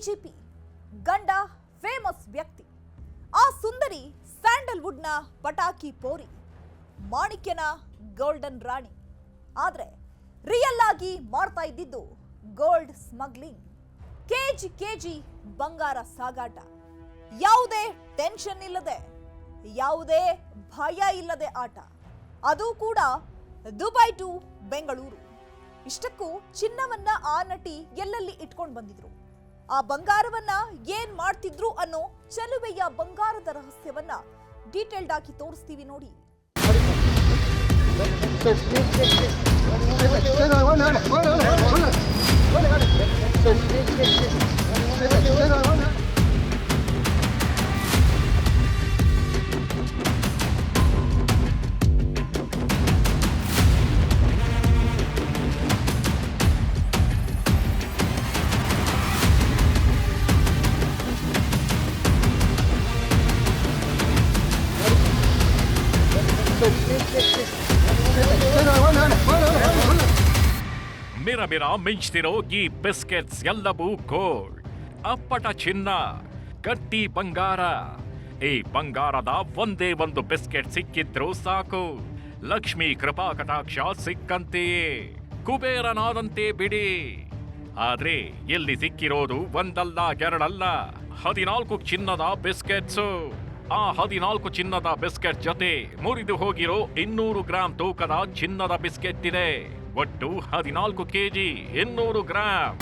DGP ಗಂಡ famous ವ್ಯಕ್ತಿ. ಆ ಸುಂದರಿ ಸ್ಯಾಂಡಲ್ವುಡ್ನ ಪಟಾಕಿ ಪೋರಿ. ಮಾಣಿಕ್ಯನ ಗೋಲ್ಡನ್ ರಾಣಿ. ಆದ್ರೆ ರಿಯಲ್ ಆಗಿ ಮಾಡ್ತಾ ಇದ್ದಿದ್ದು ಗೋಲ್ಡ್ ಸ್ಮಗ್ಲಿಂಗ್ ಕೆಜಿ ಕೆಜಿ ಬಂಗಾರ ಸಾಗಾಟ. ಯಾವುದೇ ಟೆನ್ಷನ್ ಇಲ್ಲದೆ, ಯಾವುದೇ ಭಯ ಇಲ್ಲದೆ ಆಟ. ಅದು ಕೂಡ ದುಬೈ ಟು ಬೆಂಗಳೂರು. ಇಷ್ಟಕ್ಕೂ ಚಿನ್ನವನ್ನ ಆ ನಟಿ ಎಲ್ಲೆಲ್ಲಿ ಇಟ್ಕೊಂಡು ಬಂದಿದ್ರು? ಆ ಬಂಗಾರವನ್ನ ಏನ್ ಮಾಡ್ತಿದ್ರು ಅನ್ನೋ ಚೆಲುವೆಯ ಬಂಗಾರದ ರಹಸ್ಯವನ್ನ ಡೀಟೇಲ್ಡ್ ಆಗಿ ತೋರಿಸ್ತೀವಿ ನೋಡಿ. ಮಿರ ಮಿರ ಮಿಂಚ್ತಿರೋ ಈ ಬಿಸ್ಕೆಟ್ಸ್ ಎಲ್ಲವೂ ಗೋಲ್ಡ್ ಅಪ್ಪಟ ಚಿನ್ನ, ಗಟ್ಟಿ ಬಂಗಾರ. ಈ ಬಂಗಾರದ ಒಂದೇ ಒಂದು ಬಿಸ್ಕೆಟ್ ಸಿಕ್ಕಿದ್ರು ಸಾಕು. ಲಕ್ಷ್ಮಿ ಕೃಪಾ ಕಟಾಕ್ಷ ಸಿಕ್ಕಂತೆಯೇ. ಕುಬೇರನಾದಂತೆ ಬಿಡಿ. ಆದ್ರೆ ಎಲ್ಲಿ ಸಿಕ್ಕಿರೋದು ಒಂದಲ್ಲ, ಎರಡಲ್ಲ. ಹದಿನಾಲ್ಕು ಚಿನ್ನದ ಬಿಸ್ಕೆಟ್ಸು ಆ ಹದಿನಾಲ್ಕು ಚಿನ್ನದ ಬಿಸ್ಕೆಟ್ ಜೊತೆ ಮುರಿದು ಹೋಗಿರೋ ಇನ್ನೂರು ಗ್ರಾಂ ತೂಕದ ಚಿನ್ನದ ಬಿಸ್ಕೆಟ್ ಇದೆ. ಒಟ್ಟು ಹದಿನಾಲ್ಕು ಕೆಜಿ ಇನ್ನೂರು ಗ್ರಾಂ.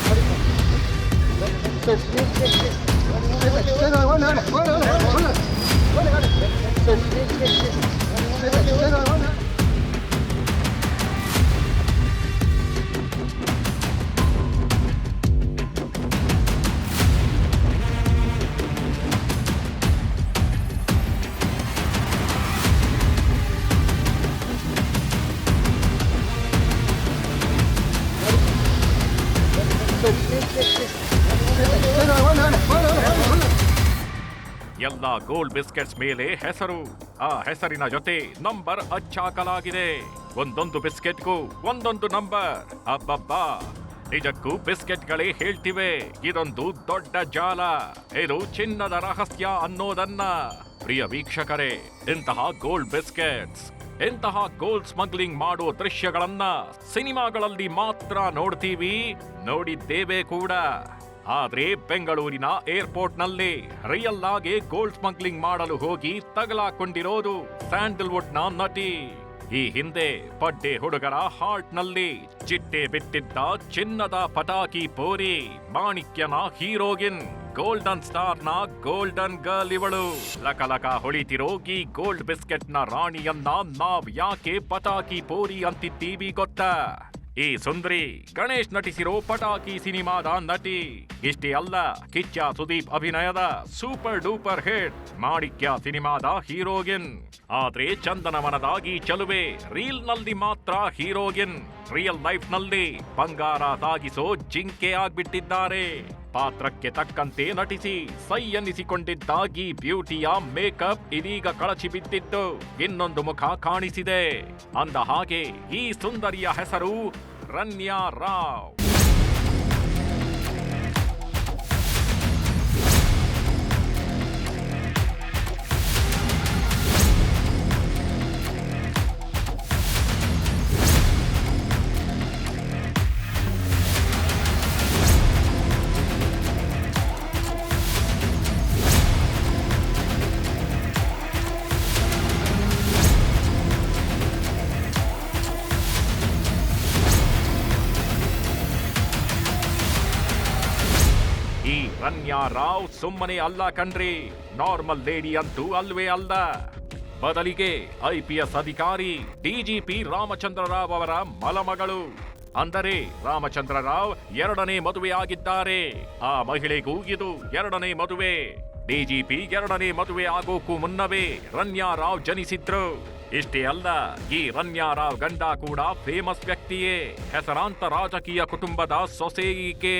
ಗೋಲ್ಡ್ ಬಿಸ್ಕೆಟ್ಸ್ ಮೇಲೆ ಹೆಸರು. ಆ ಹೆಸರಿನ ಜೊತೆ ನಂಬರ್ ಅಚ್ಚಾಕಲಾಗಿದೆ. ಒಂದೊಂದು ಬಿಸ್ಕೆಟ್ಗೂ ಒಂದೊಂದು ನಂಬರ್. ಅಬ್ಬಬ್ಬಾ. ನಿಜಕ್ಕೂ ಬಿಸ್ಕೆಟ್ಗಳೇ ಹೇಳ್ತಿವೆ. ಇದೊಂದು ದೊಡ್ಡ ಜಾಲ. ಇದು ಚಿನ್ನದ ರಹಸ್ಯ ಅನ್ನೋದನ್ನ. ಪ್ರಿಯ ವೀಕ್ಷಕರೇ, ಇಂತಹ ಗೋಲ್ಡ್ ಬಿಸ್ಕೆಟ್ಸ್, ಇಂತಹ ಗೋಲ್ಡ್ ಸ್ಮಗ್ಲಿಂಗ್ ಮಾಡೋ ದೃಶ್ಯಗಳನ್ನ ಸಿನಿಮಾಗಳಲ್ಲಿ ಮಾತ್ರ ನೋಡ್ತೀವಿ. ನೋಡಿದ್ದೇವೆ ಕೂಡ. ಆದ್ರೆ ಬೆಂಗಳೂರಿನ ಏರ್ಪೋರ್ಟ್ನಲ್ಲಿ ರಿಯಲ್ ಆಗಿ ಗೋಲ್ಡ್ ಸ್ಮಗ್ಲಿಂಗ್ ಮಾಡಲು ಹೋಗಿ ತಗಲಾಕೊಂಡಿರೋದು ಸ್ಯಾಂಡಲ್ವುಡ್ನ ನಟಿ. ಈ ಹಿಂದೆ ಪಡ್ಡೆ ಹುಡುಗರ ಹಾರ್ಟ್ನಲ್ಲಿ ಚಿಟ್ಟೆ ಬಿಟ್ಟಿದ್ದ ಚಿನ್ನದ ಪಟಾಕಿ ಪೋರಿ ಮಾಣಿಕ್ಯನ ಹೀರೋಗಿನ್ ಗೋಲ್ಡನ್ ಸ್ಟಾರ್ನ ಗೋಲ್ಡನ್ ಗರ್ಲ್ ಇವಳು. ಲಕಲಕ ಹೊಳಿತಿರೋ ಈ ಗೋಲ್ಡ್ ಬಿಸ್ಕೆಟ್ನ ರಾಣಿಯನ್ನ ನಾವ್ ಯಾಕೆ ಪಟಾಕಿ ಪೋರಿ ಅಂತಿದ್ದೀವಿ ಗೊತ್ತಾ? ಈ ಸುಂದರಿ ಗಣೇಶ್ ನಟಿಸಿರೋ ಪಟಾಕಿ ಸಿನಿಮಾದ ನಟಿ. ಇಷ್ಟೇ ಅಲ್ಲ, ಕಿಚ್ಚ ಸುದೀಪ್ ಅಭಿನಯದ ಸೂಪರ್ ಡೂಪರ್ ಹಿಟ್ ಮಾಣಿಕ್ಯ ಸಿನಿಮಾದ ಹೀರೋಗಿನ್. ಆದ್ರೆ ಚಂದನವನದಾಗಿ ಚಲುವೆ ರೀಲ್ನಲ್ಲಿ ಮಾತ್ರ ಹೀರೋಗಿನ್. ರಿಯಲ್ ಲೈಫ್ನಲ್ಲಿ ಬಂಗಾರ ಸಾಗಿಸೋ ಜಿಂಕೆ ಆಗ್ಬಿಟ್ಟಿದ್ದಾರೆ. ಪಾತ್ರಕ್ಕೆ ತಕ್ಕಂತೆ ನಟಿಸಿ ಸೈ ಎನ್ನಿಸಿಕೊಂಡಿದ್ದಾಗಿ ಬ್ಯೂಟಿಯ ಮೇಕಪ್ ಇದೀಗ ಕಳಚಿ ಬಿದ್ದಿತ್ತು. ಇನ್ನೊಂದು ಮುಖ ಕಾಣಿಸಿದೆ. ಅಂದ ಹಾಗೆ ಈ ಸುಂದರಿಯ ಹೆಸರು ರನ್ಯಾ ರಾವ್ ಈ ರನ್ಯಾ ರಾವ್ ಸುಮ್ಮನೆ ಅಲ್ಲ ಕಣ್ರಿ. ನಾರ್ಮಲ್ ಲೇಡಿ ಅಂತೂ ಅಲ್ವೇ ಅಲ್ಲ. ಬದಲಿಗೆ ಐಪಿಎಸ್ ಅಧಿಕಾರಿ ಡಿಜಿಪಿ ರಾಮಚಂದ್ರ ರಾವ್ ಅವರ ಮಲಮಗಳು. ಅಂದರೆ ರಾಮಚಂದ್ರ ರಾವ್ ಎರಡನೇ ಮದುವೆ ಆಗಿದ್ದಾರೆ. ಆ ಮಹಿಳೆಗೂ ಇದು ಎರಡನೇ ಮದುವೆ. ಡಿಜಿಪಿ ಎರಡನೇ ಮದುವೆ ಆಗೋಕ್ಕೂ ಮುನ್ನವೇ ರನ್ಯಾ ರಾವ್ ಜನಿಸಿದ್ರು. ಇಷ್ಟೇ ಅಲ್ಲ, ಈ ರನ್ಯಾ ರಾವ್ ಗಂಡ ಕೂಡ ಫೇಮಸ್ ವ್ಯಕ್ತಿಯೇ. ಹೆಸರಾಂತ ರಾಜಕೀಯ ಕುಟುಂಬದ ಸೊಸೆ ಈಕೆ.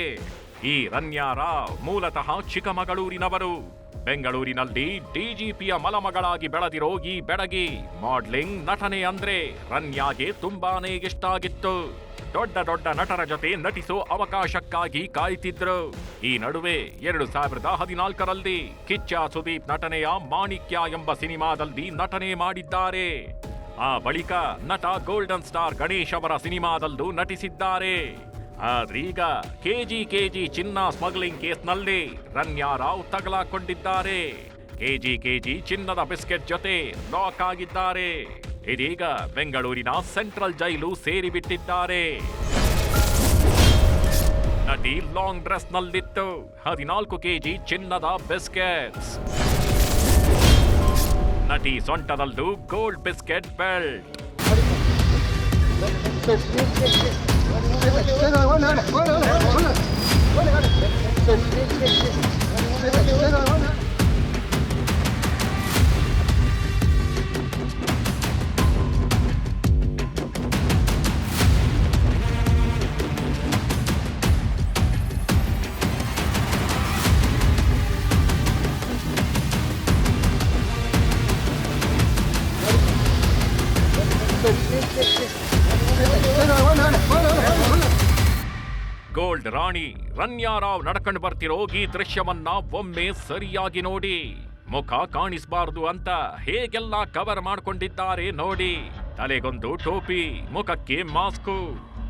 ಈ ರನ್ಯಾ ರಾವ್ ಮೂಲತಃ ಚಿಕ್ಕಮಗಳೂರಿನವರು. ಬೆಂಗಳೂರಿನಲ್ಲಿ ಡಿಜಿಪಿಯ ಮಲಮಗಳಾಗಿ ಬೆಳೆದಿರೋ ಈ ಬೆಡಗಿ ಮಾಡ್ಲಿಂಗ್ ನಟನೆ ಅಂದ್ರೆ ರನ್ಯಾಗೆ ತುಂಬಾನೇ ಇಷ್ಟ ಆಗಿತ್ತು. ದೊಡ್ಡ ದೊಡ್ಡ ನಟರ ಜೊತೆ ನಟಿಸೋ ಅವಕಾಶಕ್ಕಾಗಿ ಕಾಯ್ತಿದ್ರು. ಈ ನಡುವೆ ಎರಡು ಸಾವಿರದ ಹದಿನಾಲ್ಕರಲ್ಲಿ ಕಿಚ್ಚ ಸುದೀಪ್ ನಟನೆಯ ಮಾಣಿಕ್ಯ ಎಂಬ ಸಿನಿಮಾದಲ್ಲಿ ನಟನೆ ಮಾಡಿದ್ದಾರೆ. ಆ ಬಳಿಕ ನಟ ಗೋಲ್ಡನ್ ಸ್ಟಾರ್ ಗಣೇಶ್ ಅವರ ಸಿನಿಮಾದಲ್ಲೂ ನಟಿಸಿದ್ದಾರೆ. ಆದ್ರೀಗ ಕೆಜಿ ಕೆಜಿ ಚಿನ್ನ ಸ್ಮಗ್ಲಿಂಗ್ ಕೇಸ್ನಲ್ಲಿ ರನ್ಯಾ ರಾವ್ ತಗಲಾಕೊಂಡಿದ್ದಾರೆ. ಕೆಜಿ ಕೆಜಿ ಚಿನ್ನದ ಬಿಸ್ಕೆಟ್ ಜೊತೆ ಲಾಕ್ ಆಗಿದ್ದಾರೆ. ಇದೀಗ ಬೆಂಗಳೂರಿನ ಸೆಂಟ್ರಲ್ ಜೈಲು ಸೇರಿಬಿಟ್ಟಿದ್ದಾರೆ. ನಟಿ ಲಾಂಗ್ ಡ್ರೆಸ್ ನಲ್ಲಿತ್ತು ಹದಿನಾಲ್ಕು ಕೆಜಿ ಚಿನ್ನದ ಬಿಸ್ಕೆಟ್ಸ್. ನಟಿ ಸೊಂಟದಲ್ಲೂ gold biscuit belt. Gold Ranya Rao ನಡ್ಕೊಂಡು ಬರ್ತಿರೋ ಈ ದೃಶ್ಯವನ್ನ ಒಮ್ಮೆ ಸರಿಯಾಗಿ ನೋಡಿ. ಮುಖ ಕಾಣಿಸಬಾರದು ಅಂತ ಹೇಗೆಲ್ಲ ಕವರ್ ಮಾಡ್ಕೊಂಡಿದ್ದಾರೆ ನೋಡಿ. ತಲೆಗೊಂದು ಟೋಪಿ, ಮುಖಕ್ಕೆ ಮಾಸ್ಕು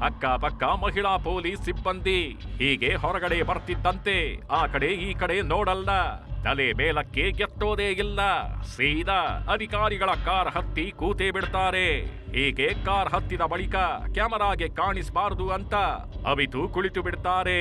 ಅಕ್ಕ ಪಕ್ಕ ಮಹಿಳಾ ಪೊಲೀಸ್ ಸಿಬ್ಬಂದಿ. ಹೀಗೆ ಹೊರಗಡೆ ಬರ್ತಿದ್ದಂತೆ ಆ ಕಡೆ ಈ ಕಡೆ ನೋಡಲ್ಲ. ತಲೆ ಮೇಲಕ್ಕೆ ಎತ್ತೋದೇ ಇಲ್ಲ. ಸೀದಾ ಅಧಿಕಾರಿಗಳ ಕಾರ್ ಹತ್ತಿ ಕೂತೇ ಬಿಡ್ತಾರೆ. ಹೀಗೆ ಕಾರ್ ಹತ್ತಿದ ಬಳಿಕ ಕ್ಯಾಮರಾಗೆ ಕಾಣಿಸಬಾರದು ಅಂತ ಅವಿತು ಕುಳಿತು ಬಿಡ್ತಾರೆ.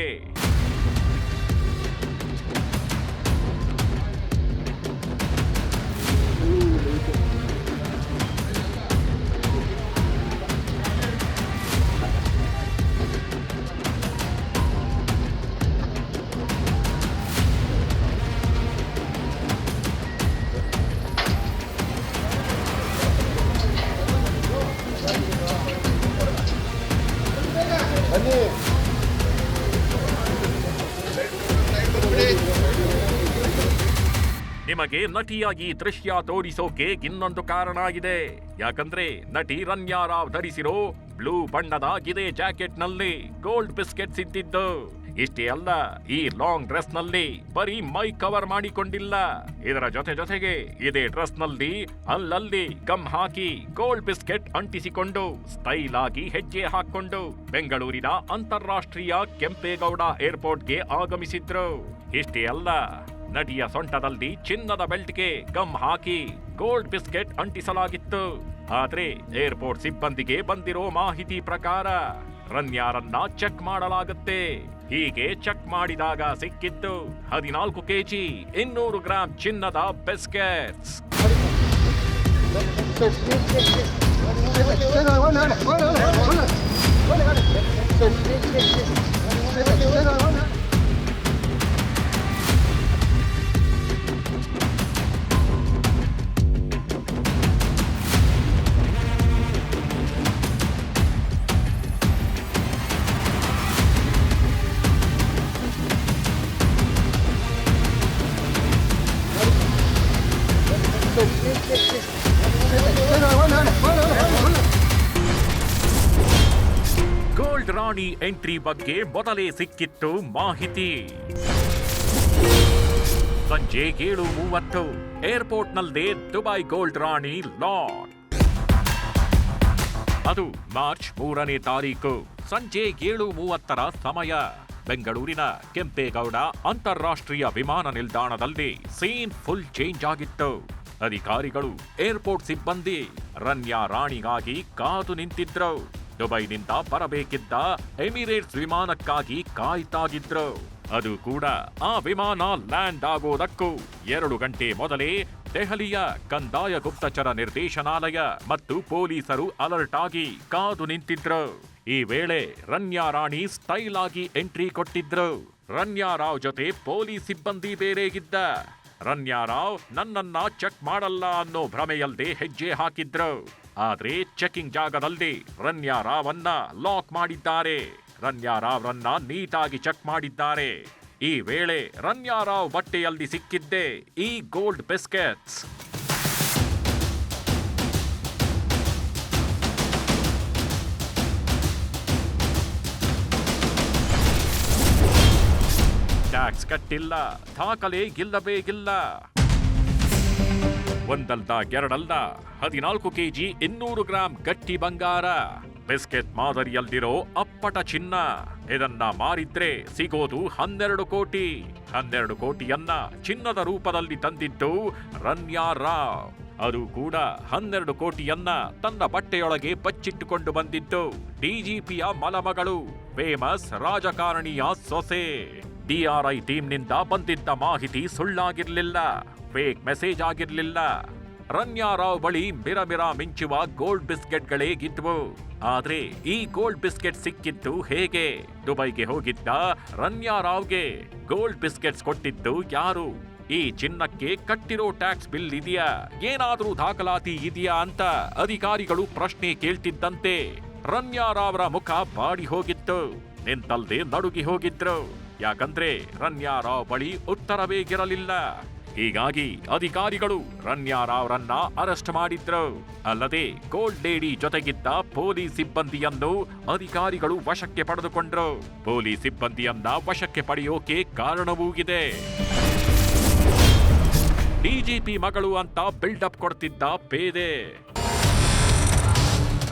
ನಿಮಗೆ ನಟಿಯಾಗಿ ದೃಶ್ಯ ತೋರಿಸೋಕೆ ಇನ್ನೊಂದು ಕಾರಣ ಆಗಿದೆ ಯಾಕಂದ್ರೆ ನಟಿ ರನ್ಯಾ ರಾವ್ ಧರಿಸಿರೋ ಬ್ಲೂ ಬಣ್ಣದ ಗಿದೆ ಜಾಕೆಟ್ನಲ್ಲಿ ಗೋಲ್ಡ್ ಬಿಸ್ಕೆಟ್ಸ್ ಇದ್ದಿದ್ದು ಇಷ್ಟೇ ಅಲ್ಲ, ಈ ಲಾಂಗ್ ಡ್ರೆಸ್ನಲ್ಲಿ ಬರೀ ಮೈ ಕವರ್ ಮಾಡಿಕೊಂಡಿಲ್ಲ. ಇದರ ಜೊತೆ ಜೊತೆಗೆ ಇದೇ ಡ್ರೆಸ್ನಲ್ಲಿ ಅಲ್ಲಲ್ಲಿ ಗಮ್ ಹಾಕಿ ಗೋಲ್ಡ್ ಬಿಸ್ಕೆಟ್ ಅಂಟಿಸಿಕೊಂಡು ಸ್ಟೈಲ್ ಆಗಿ ಹೆಜ್ಜೆ ಹಾಕೊಂಡು ಬೆಂಗಳೂರಿನ ಅಂತಾರಾಷ್ಟ್ರೀಯ ಕೆಂಪೇಗೌಡ ಏರ್ಪೋರ್ಟ್ಗೆ ಆಗಮಿಸಿದ್ರು. ಇಷ್ಟೇ ಅಲ್ಲ ನಟಿಯ ಸೊಂಟದಲ್ಲಿ ಚಿನ್ನದ ಬೆಲ್ಟ್ಗೆ ಗಮ್ ಹಾಕಿ ಗೋಲ್ಡ್ ಬಿಸ್ಕೆಟ್ ಅಂಟಿಸಲಾಗಿತ್ತು ಆದ್ರೆ ಏರ್ಪೋರ್ಟ್ ಸಿಬ್ಬಂದಿಗೆ ಬಂದಿರೋ ಮಾಹಿತಿ ಪ್ರಕಾರ ರನ್ಯಾರನ್ನ ಚೆಕ್ ಮಾಡಲಾಗುತ್ತೆ ಹೀಗೆ ಚೆಕ್ ಮಾಡಿದಾಗ ಸಿಕ್ಕಿದ್ದು ಹದಿನಾಲ್ಕು ಕೆಜಿ ಇನ್ನೂರು ಗ್ರಾಂ ಚಿನ್ನದ ಬಿಸ್ಕೆಟ್ಸ್ ಎಂಟ್ರಿ ಬಗ್ಗೆ ಮೊದಲೇ ಸಿಕ್ಕಿತ್ತು ಮಾಹಿತಿ. ಸಂಜೆ ಏಳು ಮೂವತ್ತು, ಏರ್ಪೋರ್ಟ್ನಲ್ಲೇ ದುಬೈ ಗೋಲ್ಡ್ ರಾಣಿ ಲಾಟ್ ಅದು ಮಾರ್ಚ್ ಮೂರನೇ ತಾರೀಕು, ಸಂಜೆ ಏಳು ಮೂವತ್ತರ ಸಮಯ. ಬೆಂಗಳೂರಿನ ಕೆಂಪೇಗೌಡ ಅಂತಾರಾಷ್ಟ್ರೀಯ ವಿಮಾನ ನಿಲ್ದಾಣದಲ್ಲಿ ಸೀನ್ ಫುಲ್ ಚೇಂಜ್ ಆಗಿತ್ತು. ಅಧಿಕಾರಿಗಳು, ಏರ್ಪೋರ್ಟ್ ಸಿಬ್ಬಂದಿ, ರನ್ಯಾ ರಾಣಿಗಾಗಿ ಕಾದು ನಿಂತಿದ್ರು. ದುಬೈನಿಂದ ಬರಬೇಕಿದ್ದ ಎಮಿರೇಟ್ಸ್ ವಿಮಾನಕ್ಕಾಗಿ ಕಾಯ್ತಾಗಿದ್ರು. ಅದು ಕೂಡ ಆ ವಿಮಾನ ಲ್ಯಾಂಡ್ ಆಗೋದಕ್ಕೂ ಎರಡು ಗಂಟೆ ಮೊದಲೇ ದೆಹಲಿಯ ಕಂದಾಯ ಗುಪ್ತಚರ ನಿರ್ದೇಶನಾಲಯ ಮತ್ತು ಪೊಲೀಸರು ಅಲರ್ಟ್ ಆಗಿ ಕಾದು ನಿಂತಿದ್ರು. ಈ ವೇಳೆ ರನ್ಯಾ ರಾಣಿ ಸ್ಟೈಲ್ ಆಗಿ ಎಂಟ್ರಿ ಕೊಟ್ಟಿದ್ರು. ರನ್ಯಾ ರಾವ್ ಜೊತೆ ಪೊಲೀಸ್ ಸಿಬ್ಬಂದಿ ಬೇರೆಗಿದ್ದ. ರನ್ಯಾ ರಾವ್ ನನ್ನನ್ನ ಚೆಕ್ ಮಾಡಲ್ಲ ಅನ್ನೋ ಭ್ರಮೆಯಲ್ಲದೆ ಹೆಜ್ಜೆ ಹಾಕಿದ್ರು. ಆದರೆ ಚೆಕಿಂಗ್ ಜಾಗದಲ್ಲಿ ರನ್ಯಾ ರಾವನ್ನ ಲಾಕ್ ಮಾಡಿದ್ದಾರೆ. ರನ್ಯಾ ರಾವ್ ರನ್ನ ನೀಟಾಗಿ ಚೆಕ್ ಮಾಡಿದ್ದಾರೆ. ಈ ವೇಳೆ ರನ್ಯಾ ರಾವ್ ಬಟ್ಟೆಯಲ್ಲಿ ಸಿಕ್ಕಿದ್ದೆ ಈ ಗೋಲ್ಡ್ ಬಿಸ್ಕೆಟ್ಸ್. ಟ್ಯಾಕ್ಸ್ ಕಟ್ಟಿಲ್ಲ, ದಾಖಲೆ ಗಿಲ್ಲಬೇಕಿಲ್ಲ ಒಂದಲ್ದ ಎರಡಲ್ದ ಹದಿನಾಲ್ಕು ಕೆಜಿ ಇನ್ನೂರು ಗ್ರಾಂ ಗಟ್ಟಿ ಬಂಗಾರ. ಬಿಸ್ಕೆಟ್ ಮಾದರಿಯಲ್ಲಿರೋ ಅಪ್ಪಟ ಚಿನ್ನ. ಇದನ್ನ ಮಾರಿದ್ರೆ ಸಿಗೋದು ಹನ್ನೆರಡು ಕೋಟಿ. ಹನ್ನೆರಡು ಕೋಟಿಯನ್ನ ಚಿನ್ನದ ರೂಪದಲ್ಲಿ ತಂದಿದ್ದು ರನ್ಯಾ ರಾವ್. ಅದು ಕೂಡ ಹನ್ನೆರಡು ಕೋಟಿಯನ್ನ ತನ್ನ ಬಟ್ಟೆಯೊಳಗೆ ಬಚ್ಚಿಟ್ಟುಕೊಂಡು ಬಂದಿದ್ದು ಡಿಜಿಪಿಯ ಮಲಮಗಳು. ಫೇಮಸ್ ರಾಜಕಾರಣಿಯ ಸೊಸೆ. ಡಿಆರ್ಐ ಟೀಮ್ನಿಂದ ಬಂದಿದ್ದ ಮಾಹಿತಿ ಸುಳ್ಳಾಗಿರ್ಲಿಲ್ಲ. ಫೇಕ್ ಮೆಸೇಜ್ ಆಗಿರಲಿಲ್ಲ. ರನ್ಯಾರಾವ್ ಬಳಿ ಮಿರಮಿರ ಮಿರ ಮಿಂಚುವ ಗೋಲ್ಡ್ ಬಿಸ್ಕೆಟ್ಗಳೇ ಗಿದ್ವು ಆದ್ರೆ ಈ ಗೋಲ್ಡ್ ಬಿಸ್ಕೆಟ್ ಸಿಕ್ಕಿದ್ದು ಹೇಗೆ? ದುಬೈಗೆ ಹೋಗಿದ್ದ ರನ್ಯಾರಾವ್ಗೆ ಗೋಲ್ಡ್ ಬಿಸ್ಕೆಟ್ಸ್ ಕೊಟ್ಟಿದ್ದು ಯಾರು? ಈ ಚಿನ್ನಕ್ಕೆ ಕಟ್ಟಿರೋ ಟ್ಯಾಕ್ಸ್ ಬಿಲ್ ಇದೆಯಾ? ಏನಾದ್ರೂ ದಾಖಲಾತಿ ಇದೆಯಾ ಅಂತ ಅಧಿಕಾರಿಗಳು ಪ್ರಶ್ನೆ ಕೇಳ್ತಿದ್ದಂತೆ ರನ್ಯಾರಾವ್ರ ಮುಖ ಬಾಡಿ ಹೋಗಿತ್ತು. ನಿಂತಲ್ದೆ ನಡುಗಿ ಹೋಗಿದ್ರು. ಯಾಕಂದ್ರೆ ರನ್ಯಾರಾವ್ ಬಳಿ ಉತ್ತರವೇ ಇರಲಿಲ್ಲ ಹೀಗಾಗಿ ಅಧಿಕಾರಿಗಳು ರನ್ಯಾರಾವ್ರನ್ನ ಅರೆಸ್ಟ್ ಮಾಡಿದ್ರು. ಅಲ್ಲದೆ ಗೋಲ್ಡ್ ಲೇಡಿ ಜೊತೆಗಿದ್ದ ಪೊಲೀಸ್ ಸಿಬ್ಬಂದಿಯನ್ನು ಅಧಿಕಾರಿಗಳು ವಶಕ್ಕೆ ಪಡೆದುಕೊಂಡ್ರು. ಪೊಲೀಸ್ ಸಿಬ್ಬಂದಿಯನ್ನ ವಶಕ್ಕೆ ಪಡೆಯೋಕೆ ಕಾರಣವೂ ಇದೆ. ಡಿಜಿಪಿ ಮಗಳು ಅಂತ ಬಿಲ್ಡಪ್ ಕೊಡ್ತಿದ್ದ ಪೇದೆ.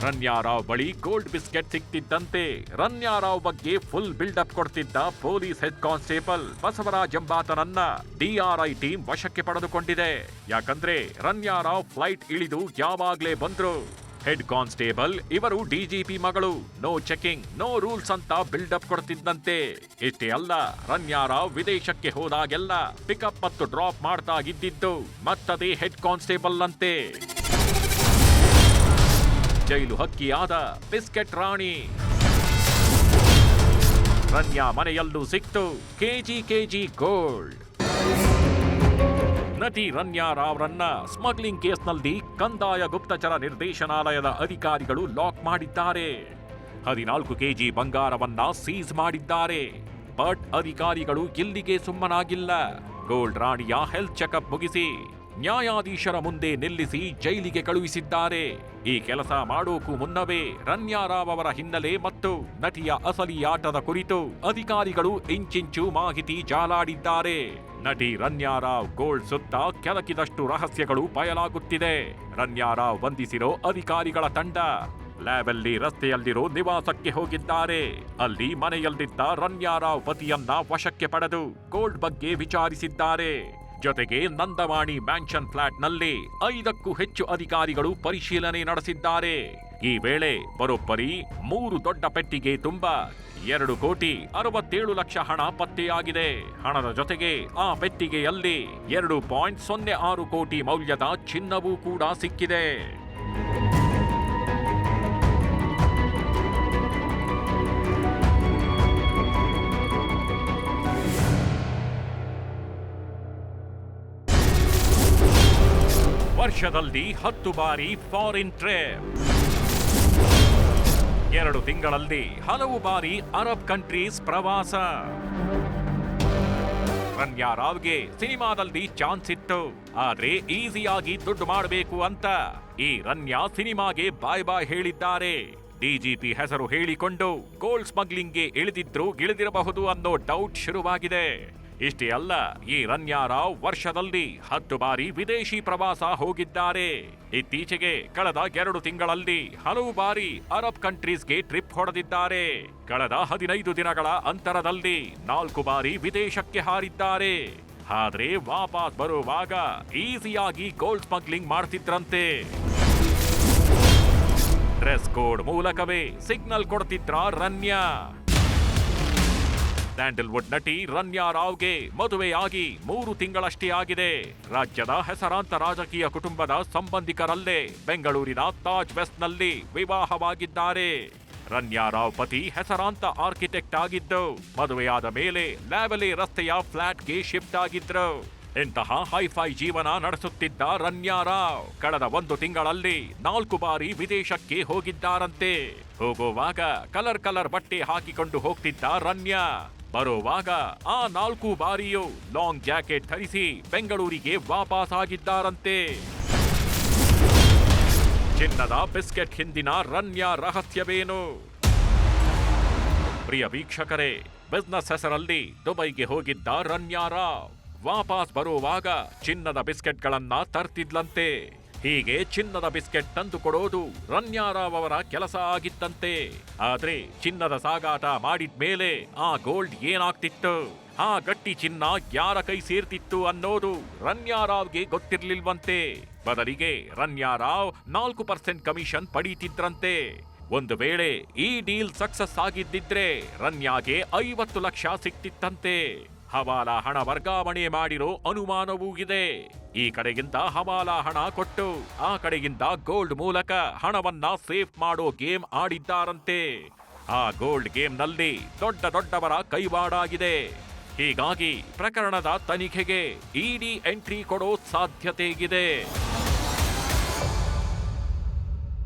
ರನ್ಯಾರಾವ್ ಬಳಿ ಗೋಲ್ಡ್ ಬಿಸ್ಕೆಟ್ ಸಿಕ್ತಿದ್ದಂತೆ ರನ್ಯಾರಾವ್ ಬಗ್ಗೆ ಫುಲ್ ಬಿಲ್ಡಪ್ ಕೊಡ್ತಿದ್ದ ಪೊಲೀಸ್ ಹೆಡ್ ಕಾನ್ಸ್ಟೇಬಲ್ ಬಸವರಾಜ್ ಎಂಬಾತನನ್ನ ಡಿಆರ್ಐ ಟೀಮ್ ವಶಕ್ಕೆ ಪಡೆದುಕೊಂಡಿದೆ. ಯಾಕಂದ್ರೆ ರನ್ಯಾರಾವ್ ಫ್ಲೈಟ್ ಇಳಿದು ಯಾವಾಗ್ಲೇ ಬಂದ್ರು. ಹೆಡ್ ಕಾನ್ಸ್ಟೇಬಲ್ ಇವರು ಡಿಜಿಪಿ ಮಗಳು. ನೋ ಚೆಕಿಂಗ್ ನೋ ರೂಲ್ಸ್ ಅಂತ ಬಿಲ್ಡಪ್ ಕೊಡ್ತಿದ್ದಂತೆ. ಇಷ್ಟೇ ಅಲ್ಲ, ರನ್ಯಾರಾವ್ ವಿದೇಶಕ್ಕೆ ಹೋದಾಗೆಲ್ಲ ಪಿಕಪ್ ಮತ್ತು ಡ್ರಾಪ್ ಮಾಡ್ತಾ ಇದ್ದಿದ್ದು ಮತ್ತದೇ ಹೆಡ್ ಕಾನ್ಸ್ಟೇಬಲ್ ಅಂತೆ. ಜೈಲು ಹಕ್ಕಿಯಾದ ಬಿಸ್ಕೆಟ್ ರಾಣಿ. ರನ್ಯಾ ಮನೆಯಲ್ಲೂ ಸಿಕ್ತು ಕೆಜಿ ಕೆಜಿ ಗೋಲ್ಡ್. ನಟಿ ರನ್ಯಾ ರಾವ್ರನ್ನ ಸ್ಮಗ್ಲಿಂಗ್ ಕೇಸ್ನಲ್ಲಿ ಕಂದಾಯ ಗುಪ್ತಚರ ನಿರ್ದೇಶನಾಲಯದ ಅಧಿಕಾರಿಗಳು ಲಾಕ್ ಮಾಡಿದ್ದಾರೆ. ಹದಿನಾಲ್ಕು ಕೆಜಿ ಬಂಗಾರವನ್ನ ಸೀಸ್ ಮಾಡಿದ್ದಾರೆ. ಬಟ್ ಅಧಿಕಾರಿಗಳು ಇಲ್ಲಿಗೆ ಸುಮ್ಮನಾಗಿಲ್ಲ. ಗೋಲ್ಡ್ ರಾಣಿಯ ಹೆಲ್ತ್ ಚೆಕಪ್ ಮುಗಿಸಿ. ನ್ಯಾಯಾಧೀಶರ ಮುಂದೆ ನಿಲ್ಲಿಸಿ ಜೈಲಿಗೆ ಕಳುಹಿಸಿದ್ದಾರೆ. ಈ ಕೆಲಸ ಮಾಡೋಕು ಮುನ್ನವೇ ರಣ್ಯಾರಾವ್ ಅವರ ಹಿನ್ನೆಲೆ ಮತ್ತು ನಟಿಯ ಅಸಲಿ ಕುರಿತು ಅಧಿಕಾರಿಗಳು ಇಂಚಿಂಚು ಮಾಹಿತಿ ಜಾಲಾಡಿದ್ದಾರೆ. ನಟಿ ರಣ್ಯಾರಾವ್ ಗೋಲ್ಡ್ ಸುತ್ತ ಕೆಳಕಿದಷ್ಟು ರಹಸ್ಯಗಳು ಬಯಲಾಗುತ್ತಿದೆ. ರಣ್ಯಾರಾವ್ ಬಂಧಿಸಿರೋ ಅಧಿಕಾರಿಗಳ ತಂಡ ಲ್ಯಾಬಲ್ಲಿ ರಸ್ತೆಯಲ್ಲಿರೋ ನಿವಾಸಕ್ಕೆ ಹೋಗಿದ್ದಾರೆ. ಅಲ್ಲಿ ಮನೆಯಲ್ಲಿದ್ದ ರಣ್ಯಾರಾವ್ ಪತಿಯನ್ನ ವಶಕ್ಕೆ ಪಡೆದು ಗೋಲ್ಡ್ ಬಗ್ಗೆ ವಿಚಾರಿಸಿದ್ದಾರೆ. ಜೊತೆಗೆ ನಂದವಾಣಿ ಮ್ಯಾನ್ಷನ್ ಫ್ಲಾಟ್ನಲ್ಲಿ ಐದಕ್ಕೂ ಹೆಚ್ಚು ಅಧಿಕಾರಿಗಳು ಪರಿಶೀಲನೆ ನಡೆಸಿದ್ದಾರೆ. ಈ ವೇಳೆ ಬರೋಬ್ಬರಿ ಮೂರು ದೊಡ್ಡ ಪೆಟ್ಟಿಗೆ ತುಂಬ, ಎರಡು ಕೋಟಿ ಅರವತ್ತೇಳು ಲಕ್ಷ ಹಣ ಪತ್ತೆಯಾಗಿದೆ. ಹಣದ ಜೊತೆಗೆ ಆ ಪೆಟ್ಟಿಗೆಯಲ್ಲಿ ಎರಡು ಪಾಯಿಂಟ್ ಸೊನ್ನೆ ಆರು ಕೋಟಿ ಮೌಲ್ಯದ ಚಿನ್ನವೂ ಕೂಡ ಸಿಕ್ಕಿದೆ. ವರ್ಷದಲ್ಲಿ ಹತ್ತು ಬಾರಿ ಫಾರಿನ್ ಟ್ರಿಪ್ ಎರಡು ತಿಂಗಳಲ್ಲಿ ಹಲವು ಬಾರಿ ಅರಬ್ ಕಂಟ್ರೀಸ್ ಪ್ರವಾಸ. ರನ್ಯಾ ರಾವ್ಗೆ ಸಿನಿಮಾದಲ್ಲಿ ಚಾನ್ಸ್ ಇತ್ತು. ಆದ್ರೆ ಈಸಿಯಾಗಿ ದುಡ್ಡು ಮಾಡಬೇಕು ಅಂತ ಈ ರನ್ಯಾ ಸಿನಿಮಾಗೆ ಬಾಯ್ ಬಾಯ್ ಹೇಳಿದ್ದಾರೆ. ಡಿಜಿಪಿ ಹೆಸರು ಹೇಳಿಕೊಂಡು ಗೋಲ್ಡ್ ಸ್ಮಗ್ಲಿಂಗ್ಗೆ ಇಳಿದಿದ್ರು ಇಳಿದಿರಬಹುದು ಅನ್ನೋ ಡೌಟ್ ಶುರುವಾಗಿದೆ. ಇಷ್ಟೇ ಅಲ್ಲ, ಈ ರನ್ಯಾರಾವ್ ವರ್ಷದಲ್ಲಿ ಹತ್ತು ಬಾರಿ ವಿದೇಶಿ ಪ್ರವಾಸ ಹೋಗಿದ್ದಾರೆ. ಇತ್ತೀಚೆಗೆ ಕಳೆದ ಎರಡು ತಿಂಗಳಲ್ಲಿ ಹಲವು ಬಾರಿ ಅರಬ್ ಕಂಟ್ರೀಸ್ಗೆ ಟ್ರಿಪ್ ಹೊಡೆದಿದ್ದಾರೆ. ಕಳೆದ ಹದಿನೈದು ದಿನಗಳ ಅಂತರದಲ್ಲಿ ನಾಲ್ಕು ಬಾರಿ ವಿದೇಶಕ್ಕೆ ಹಾರಿದ್ದಾರೆ. ಆದ್ರೆ ವಾಪಸ್ ಬರುವಾಗ ಈಸಿಯಾಗಿ ಗೋಲ್ಡ್ ಸ್ಮಗ್ಲಿಂಗ್ ಮಾಡ್ತಿದ್ರಂತೆ. ಡ್ರೆಸ್ ಕೋಡ್ ಮೂಲಕವೇ ಸಿಗ್ನಲ್ ಕೊಡ್ತಿದ್ರ ರನ್ಯಾ? ಸ್ಯಾಂಡಲ್ವುಡ್ ನಟಿ ರನ್ಯಾ ರಾವ್ಗೆ ಮದುವೆಯಾಗಿ ಮೂರು ತಿಂಗಳಷ್ಟೇ ಆಗಿದೆ. ರಾಜ್ಯದ ಹೆಸರಾಂತ ರಾಜಕೀಯ ಕುಟುಂಬದ ಸಂಬಂಧಿಕರಲ್ಲೇ ಬೆಂಗಳೂರಿನ ತಾಜ್ ವೆಸ್ಟ್ನಲ್ಲಿ ವಿವಾಹವಾಗಿದ್ದಾರೆ. ರನ್ಯಾ ರಾವ್ ಪತಿ ಹೆಸರಾಂತ ಆರ್ಕಿಟೆಕ್ಟ್ ಆಗಿದ್ದು, ಮದುವೆಯಾದ ಮೇಲೆ ಲ್ಯಾವಲಿ ರಸ್ತೆಯ ಫ್ಲಾಟ್ಗೆ ಶಿಫ್ಟ್ ಆಗಿದ್ರು. ಇಂತಹ ಹೈಫೈ ಜೀವನ ನಡೆಸುತ್ತಿದ್ದ ರನ್ಯಾ ರಾವ್ ಕಳೆದ ಒಂದು ತಿಂಗಳಲ್ಲಿ ನಾಲ್ಕು ಬಾರಿ ವಿದೇಶಕ್ಕೆ ಹೋಗಿದ್ದಾರಂತೆ. ಹೋಗುವಾಗ ಕಲರ್ ಕಲರ್ ಬಟ್ಟೆ ಹಾಕಿಕೊಂಡು ಹೋಗ್ತಿದ್ದ ರನ್ಯಾ. ಬರುವಾಗ ಆ ನಾಲ್ಕು ಬಾರಿಯೂ ಲಾಂಗ್ ಜಾಕೆಟ್ ಧರಿಸಿ ಬೆಂಗಳೂರಿಗೆ ವಾಪಸ್ ಆಗಿದ್ದಾರಂತೆ ಚಿನ್ನದ ಬಿಸ್ಕೆಟ್ ಹಿಂದಿನ ರನ್ಯ ರಹಸ್ಯವೇನು? ಪ್ರಿಯ ವೀಕ್ಷಕರೇ, ಬಿಸ್ನೆಸ್ ಹೆಸರಲ್ಲಿ ದುಬೈಗೆ ಹೋಗಿದ್ದ ರನ್ಯಾರಾವ್ ವಾಪಸ್ ಬರುವಾಗ ಚಿನ್ನದ ಬಿಸ್ಕೆಟ್ಗಳನ್ನ ತರ್ತಿದ್ಲಂತೆ. ಹೀಗೆ ಚಿನ್ನದ ಬಿಸ್ಕೆಟ್ ತಂದು ಕೊಡೋದು ರನ್ಯಾರಾವ್ ಅವರ ಕೆಲಸ ಆಗಿತ್ತಂತೆ. ಆದ್ರೆ ಚಿನ್ನದ ಸಾಗಾಟ ಮಾಡಿದ್ಮೇಲೆ ಆ ಗೋಲ್ಡ್ ಏನಾಗ್ತಿತ್ತು? ಆ ಗಟ್ಟಿ ಚಿನ್ನ ಯಾರ ಕೈ ಸೇರ್ತಿತ್ತು ಅನ್ನೋದು ರನ್ಯಾರಾವ್ಗೆ ಗೊತ್ತಿರ್ಲಿಲ್ವಂತೆ. ಬದಲಿಗೆ ರನ್ಯಾರಾವ್ ನಾಲ್ಕು ಪರ್ಸೆಂಟ್ ಕಮಿಷನ್ ಪಡೀತಿದ್ರಂತೆ. ಒಂದು ವೇಳೆ ಈ ಡೀಲ್ ಸಕ್ಸಸ್ ಆಗಿದ್ದಿದ್ರೆ ರನ್ಯಾಗೆ ಐವತ್ತು ಲಕ್ಷ ಸಿಕ್ತಿತ್ತಂತೆ. ಹವಾಲ ಹಣ ವರ್ಗಾವಣೆ ಮಾಡಿರೋ ಅನುಮಾನವೂ ಇದೆ ಈ ಕಡೆಗಿಂತ ಹವಾಲ ಹಣ ಕೊಟ್ಟು, ಆ ಕಡೆಗಿಂತ ಗೋಲ್ಡ್ ಮೂಲಕ ಹಣವನ್ನ ಸೇಫ್ ಮಾಡೋ ಗೇಮ್ ಆಡಿದ್ದಾರಂತೆ. ಆ ಗೋಲ್ಡ್ ಗೇಮ್ನಲ್ಲಿ ದೊಡ್ಡ ದೊಡ್ಡವರ ಕೈವಾಡಾಗಿದೆ. ಹೀಗಾಗಿ ಪ್ರಕರಣದ ತನಿಖೆಗೆ ಇಡಿ ಎಂಟ್ರಿ ಕೊಡೋ ಸಾಧ್ಯತೆ ಇದೆ